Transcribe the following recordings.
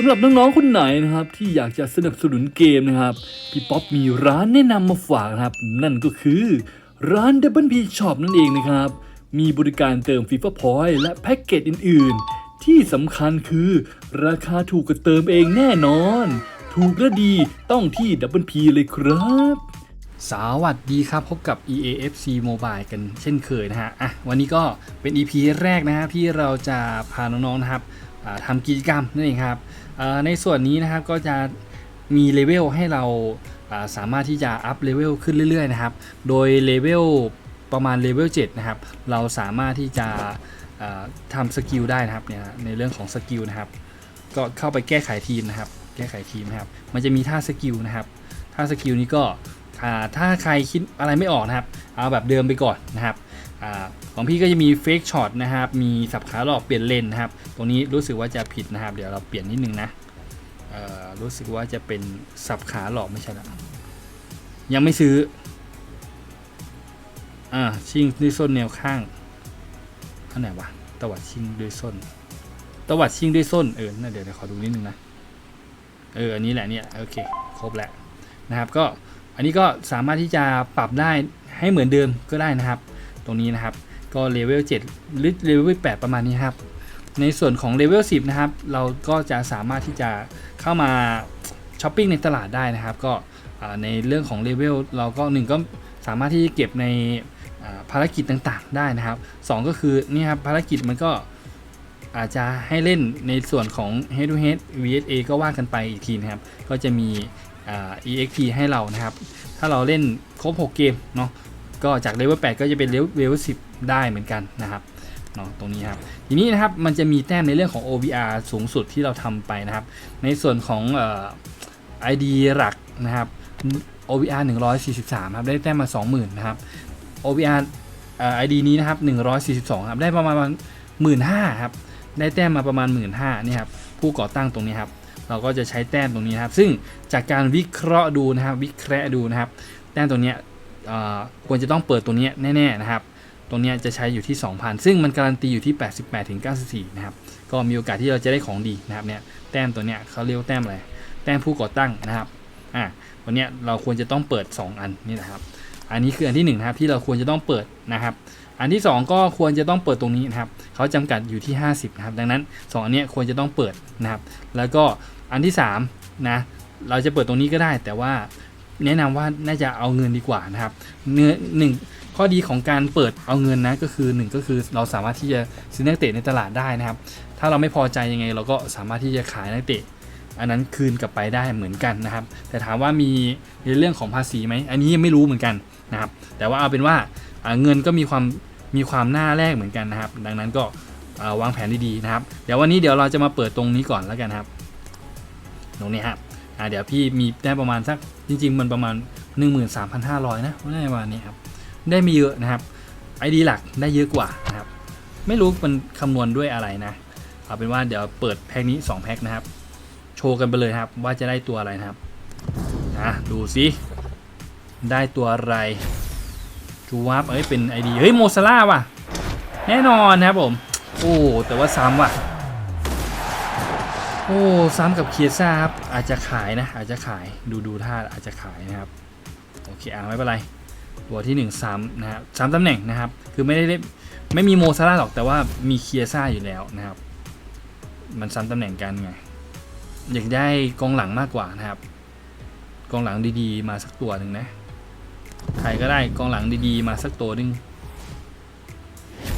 ำหรับน้องๆคนไหนนะครับ ที่อยากจะสนับสนุนเกมนะครับ พี่ป๊อปมีร้านแนะนำมาฝากนะครับ นั่นก็คือร้าน Double P Shop นั่นเองนะครับ มีบริการเติม FIFA Point และแพ็กเกจอื่น ๆ ที่สำคัญคือราคาถูกกว่าเติมเองแน่นอน ถูกและดีต้องที่ Double P เลยครับสวัสดีครับพบกับ EAFC Mobile กันเช่นเคยนะฮะอะวันนี้ก็เป็น EP แรกนะฮะที่เราจะพาน้องๆนะครับทำกิจกรรมนั่นเองครับ ในส่วนนี้นะครับก็จะมีเลเวลให้เราสามารถที่จะอัพเลเวลขึ้นเรื่อยๆนะครับ โดยเลเวลประมาณเลเวล7นะครับ เราสามารถที่จะทำสกิลได้นะครับเนี่ยในเรื่องของสกิลนะครับ ก็เข้าไปแก้ไขทีมนะครับ แก้ไขทีมนะครับ มันจะมีท่าสกิลนะครับ ท่าสกิลนี้ก็ถ้าใครคิดอะไรไม่ออกนะครับ เอาแบบเดิมไปก่อนนะครับ อของพี่ก็จะมีเฟกช็อตนะครับ มีสับขาหลอกเปลี่ยนเลนนะครับ ตรงนี้รู้สึกว่าจะผิดนะครับ เดี๋ยวเราเปลี่ยนนิดนึงนะรู้สึกว่าจะเป็นสับขาหลอกไม่ใช่ละยังไม่ซื้อ อ่าชิงด้วยส้นแนวข้างอันไหนวะตวัดชิงด้วยส้นตวัดชิงด้วยส้นเออน่าเดี๋ยวเดี๋ยวขอดูนิดนึงนะ เออ อันนี้แหละเนี่ยโอเค ครบแล้วนะครับ ก็อันนี้ก็สามารถที่จะปรับได้ให้เหมือนเดิมก็ได้นะครับ ตรงนี้นะครับ ก็เลเวล7หรือเลเวล8ประมาณนี้ครับ ในส่วนของเลเวล10 นะครับ เราก็จะสามารถที่จะเข้ามาช้อปปิ้งในตลาดได้นะครับ ก็ในเรื่องของเลเวลเราก็หนึ่งก็สามารถที่จะเก็บในภารกิจต่างๆ ได้นะครับสองก็คือนี่ครับภารกิจมันก็อาจจะให้เล่นในส่วนของ head to head VSA ก็ว่ากันไปอีกทีนะครับ ก็จะมี EXP ให้เรานะครับ ถ้าเราเล่นครบ 6 เกมเนาะ ก็จากเลเวล8ก็จะเป็นเลเวล10ได้เหมือนกันนะครับเนาะตรงนี้ครับทีนี้นะครับมันจะมีแต้มในเรื่องของ OVR สูงสุดที่เราทำไปนะครับ ในส่วนของเอ่อ ID หลักนะครับ OVR 143ครับได้แต้มมา 20,000นะครับ OVR เอ่อ ID นี้นะครับ142ครับได้ประมาณ15,000ครับได้แต้มมาประมาณ 15,000นี่ครับผู้ก่อตั้งตรงนี้ครับเราก็จะใช้แต้มตรงนี้ครับซึ่งจากการวิเคราะห์ดูนะครับวิเคราะห์ดูนะครับ แต้มตรงเนี้ย ควรจะต้องเปิดตัวนี้แน่ๆนะครับตรงนี้จะใช้อยู่ที่ 2,000 ซึ่งมันการันตีอยู่ที่ 88ถึง94 นะครับ ก็มีโอกาสที่เราจะได้ของดีนะครับเนี่ยแต้มตัวเนี้ยเขาเรียกว่าแต้มอะไร แต้มผู้ก่อตั้งนะครับอะวันเนี้ยเราควรจะต้องเปิด 2 อันนี่นะครับ อันนี้คืออันที่1นะครับที่เราควรจะต้องเปิดนะครับ อันที่ 2 ก็ควรจะต้องเปิดตรงนี้นะครับเขาจำกัดอยู่ที่ 50นะครับดังนั้น 2 อันเนี้ยควรจะต้องเปิดนะครับ แล้วก็อันที่3นะเราจะเปิดตรงนี้ก็ได้แต่ว่า แนะนำว่าน่าจะเอาเงินดีกว่านะครับเนื้อหนึ่งข้อดีของการเปิดเอาเงินนะก็คือหนึ่งก็คือเราสามารถที่จะซื้อนักเตะในตลาดได้นะครับ ถ้าเราไม่พอใจยังไง เราก็สามารถที่จะขายนักเตะ อันนั้นคืนกลับไปได้เหมือนกันนะครับ แต่ถามว่ามีในเรื่องของภาษีไหมอันนี้ยังไม่รู้เหมือนกันนะครับ แต่ว่าเอาเป็นว่าอ่าเงินก็มีความมีความน่าแลกเหมือนกันนะครับ ดังนั้นก็าวางแผนดีๆนะครับ เดี๋ยววันนี้เดี๋ยวเราจะมาเปิดตรงนี้ก่อนแล้วกันครับตรงนี้ครับ อ่าเดี๋ยวพี่มีได้ประมาณสักจริง ๆ มันประมาณ 13,500 นะว่าได้ประมาณนี้ครับได้ไม่เยอะนะครับไอดีหลักได้เยอะกว่านะครับไม่รู้มันคำนวณด้วยอะไรนะเอาเป็นว่าเดี๋ยวเปิดแพ็คนี้ 2 แพ็คนะครับ โชว์กันไปเลยครับว่าจะได้ตัวอะไรนะครับอะดูสิได้ตัวอะไรจูวับเอ้ยเป็นไอดีเฮ้ยโมซาล่าว่ะ แน่นอนนะครับผม โอ้แต่ว่าซ้ำว่ะ โอ้ซ้ำกับเคียซ่าครับ อาจจะขายนะ อาจจะขายดูดูท่าอาจจะขายนะครับ โอเคอะไม่เป็นไร ตัวที่ 1 ซ้ำนะครับซ้ำตำแหน่งนะครับ คือไม่ได้ไม่มีโมซาร่าหรอกแต่ว่ามีเคียซ่าอยู่แล้วนะครับ มันซ้ำตำแหน่งกันไงอยากได้กองหลังมากกว่านะครับ กองหลังดีๆ มาสักตัวหนึ่งนะใครก็ได้กองหลังดีๆ มาสักตัวหนึ่ง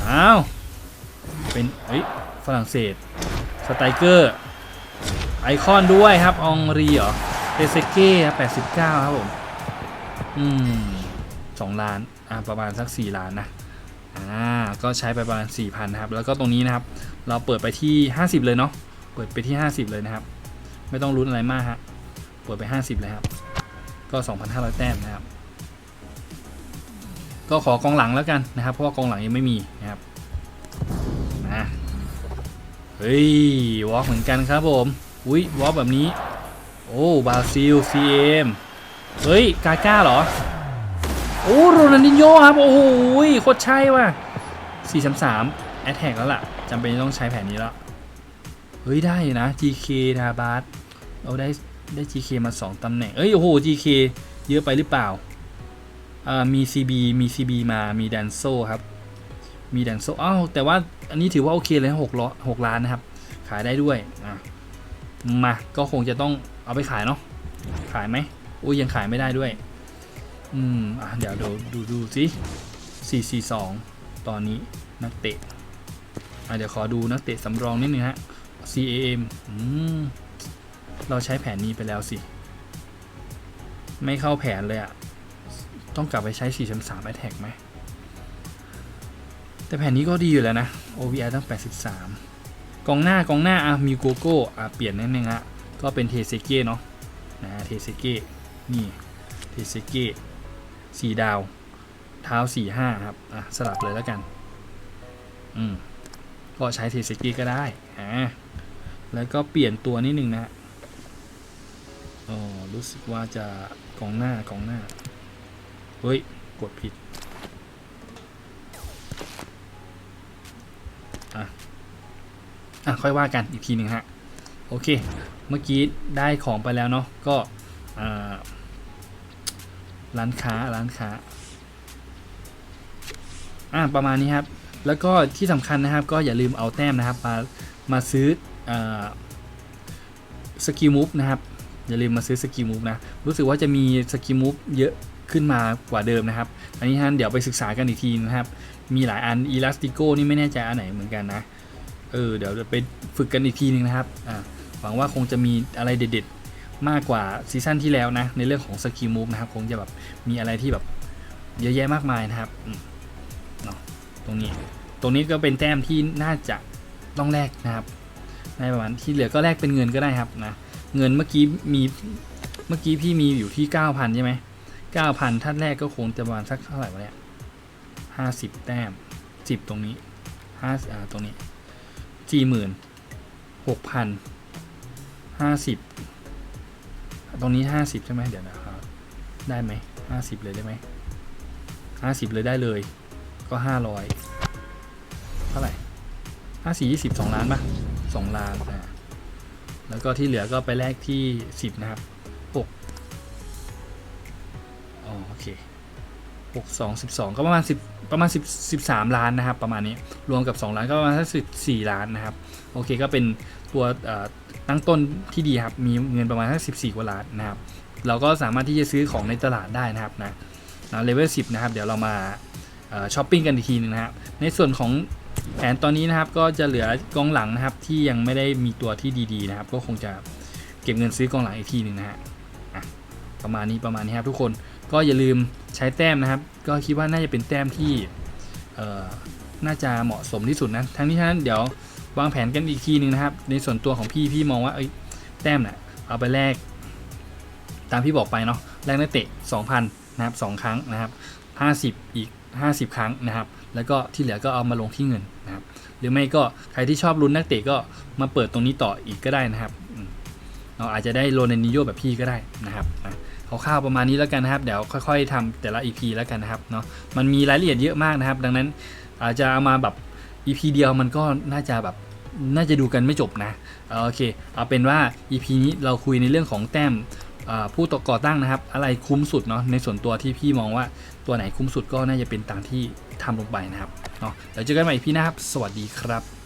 อ้าวเป็นเอ้ยฝรั่งเศสสไตรเกอร์ ไอคอนด้วยครับอองรีเหรอเตเซเก้แปดสิบเก้าครับผม อืมสองล้าน อ่า ประมาณสักสี่ล้านนะ อ่า ก็ใช้ไปประมาณสี่พันครับ แล้วก็ตรงนี้นะครับ เราเปิดไปที่ห้าสิบเลยเนาะ เปิดไปที่50เลยนะครับ ไม่ต้องรุ้นอะไรมากฮะ เปิดไป50เลยครับ ก็2,500แต้มนะครับ ก็ขอกองหลังแล้วกันนะครับ เพราะว่ากองหลังยังไม่มีนะครับ นะ เฮ้ย วอล์กเหมือนกันครับผม อุ้ยวอลแบบนี้ โอ้บราซิล CM เฮ้ย กาก้าเหรอ โอ้โรนัลดินโยครับ โอ้โหโคตรใช่ว่ะ433แอตแทกแล้วล่ะจำเป็นต้องใช้แผนนี้แล้ว เฮ้ย ได้นะ GK นะบาสเราได้ได้ GK มา 2ตำแหน่ง เอ้ย โอ้โห GK เยอะไปหรือเปล่าอ่ามี CB มี CB มามีแดนโซครับ มีแดนโซอ้าวแต่ว่าอันนี้ถือว่าโอเคเลยนะหกล้อหกล้านนะครับ ขายได้ด้วยอะ มาก็คงจะต้องเอาไปขายเนาะขายไหมอุ้ยยังขายไม่ได้ด้วย อืมอะเดี๋ยวดูดูดูสิสี่สี่สองตอนนี้นักเตะอะเดี๋ยวขอดูนักเตะสำรองนิดนึงฮะ CAM อืมเราใช้แผนนี้ไปแล้วสิ ไม่เข้าแผนเลยอะต้องกลับไปใช้ 4 3 Attack ไหม แต่แผนนี้ก็ดีอยู่แล้วนะ OVR ตั้ง 83 กองหน้ากองหน้าอะมีโกโก้อะเปลี่ยนนิดนึงฮะก็เป็นเทเซเก้เนาะนะเทเซเก้นี่เทเซเก้สี่ดาว เท้าสี่ห้าครับอะสลับเลยแล้วกัน อืมก็ใช้เทเซเก้ก็ได้อ่าแล้วก็เปลี่ยนตัวนิดนึงนะฮะอ๋อรู้สึกว่าจะกองหน้ากองหน้า เฮ้ย กดผิด อะค่อยว่ากันอีกทีหนึ่งฮะโอเค เมื่อกี้ได้ของไปแล้วเนาะก็ร้านค้าร้านค้าอะประมาณนี้ครับ แล้วก็ที่สำคัญนะครับ ก็อย่าลืมเอาแต้มนะครับ มามาซื้อสกิลมูฟนะครับอย่าลืมมาซื้อสกิลมูฟนะ รู้สึกว่าจะมีสกิลมูฟเยอะขึ้นมากว่าเดิมนะครับ อันนี้ท่านเดี๋ยวไปศึกษากันอีกทีนะครับ มีหลายอัน e l a s t i c o นี่ไม่แน่ใจอันไหนเหมือนกันนะ เออเดี๋ยวไปฝึกกันอีกทีหนึงนะครับอ่าหวังว่าคงจะมีอะไรเด็ดๆ มากกว่าซีซั่นที่แล้วนะ ในเรื่องของสกิลมูฟนะครับ คงจะแบบมีอะไรที่แบบเยอะแยะมากมายนะครับเนาะตรงนี้ ตรงนี้ก็เป็นแต้มที่น่าจะต้องแลกนะครับ ในประมาณที่เหลือก็แลกเป็นเงินก็ได้ครับนะ เงินเมื่อกี้มีเมื่อกี้พี่มีอยู่ที่ 9,000 ใช่ไหม9,000ท่านแรกก็คงจะประมาณสักเท่าไหร่วะเนี่ย50แต้ม10ตรงนี้5อ่าตรงนี้ สี่หมื่นหกพันห้าสิบตรงนี้ห้าสิบใช่ไหมเดี๋ยวนะครับ ได้ไหมห้าสิบเลยได้ไหมห้าสิบเลยได้เลย ก็ห้าร้อยเท่าไหร่ห้าสี่ยี่สิบสองล้านปะสองล้านอ่าแล้วก็ที่เหลือก็ไปแลกที่สิบนะครับหกอ๋อโอเค หกสองสิบสองก็ประมาณสิบประมาณสิบสิบสามล้านนะครับ ประมาณนี้รวมกับ2ล้านก็ประมาณสักสิบสี่ล้านนะครับ โอเคก็เป็นตัวตั้งต้นที่ดีครับ มีเงินประมาณสักสิบสี่กว่าล้านนะครับ เราก็สามารถที่จะซื้อของในตลาดได้นะครับนะนะเลเวลสิบนะครับ เดี๋ยวเรามาช้อปปิ้งกันอีกทีนึงนะครับ ในส่วนของแผนตอนนี้นะครับก็จะเหลือกองหลังนะครับที่ยังไม่ได้มีตัวที่ดีๆนะครับ ก็คงจะเก็บเงินซื้อกองหลังอีกทีหนึ่งนะฮะประมาณนี้ประมาณนี้ครับทุกคน ก็อย่าลืมใช้แต้มนะครับ ก็คิดว่าน่าจะเป็นแต้มที่น่าจะเหมาะสมที่สุดนะทั้งนี้ทั้งนั้นเดี๋ยววางแผนกันอีกทีหนึ่งนะครับ ในส่วนตัวของพี่พี่มองว่าเอ้แต้มเนี่ยเอาไปแลกตามที่บอกไปเนาะแลกนักเตะ 2,000 นะครับ 2 ครั้งนะครับ 50 อีก 50 ครั้งนะครับ แล้วก็ที่เหลือก็เอามาลงที่เงินนะครับ หรือไม่ก็ใครที่ชอบลุ้นนักเตะก็มาเปิดตรงนี้ต่ออีกก็ได้นะครับเราอาจจะได้โรนันนิโยแบบพี่ก็ได้นะครับนะ คร่าวๆประมาณนี้แล้วกันนะครับ เดี๋ยวค่อย ๆทำแต่ละ EP แล้วกันนะครับเนาะมันมีรายละเอียดเยอะมากนะครับ ดังนั้นอาจจะเอามาแบบ EP เดียวมันก็น่าจะแบบน่าจะดูกันไม่จบนะโอเค เอาเป็นว่า EP นี้เราคุยในเรื่องของแต้มผู้ตก่อตั้งนะครับ อะไรคุ้มสุดเนาะในส่วนตัวที่พี่มองว่าตัวไหนคุ้มสุดก็น่าจะเป็นตามที่ทำลงไปนะครับเนาะเดี๋ยวเจอกันใหม่ EP หน้าครับ สวัสดีครับ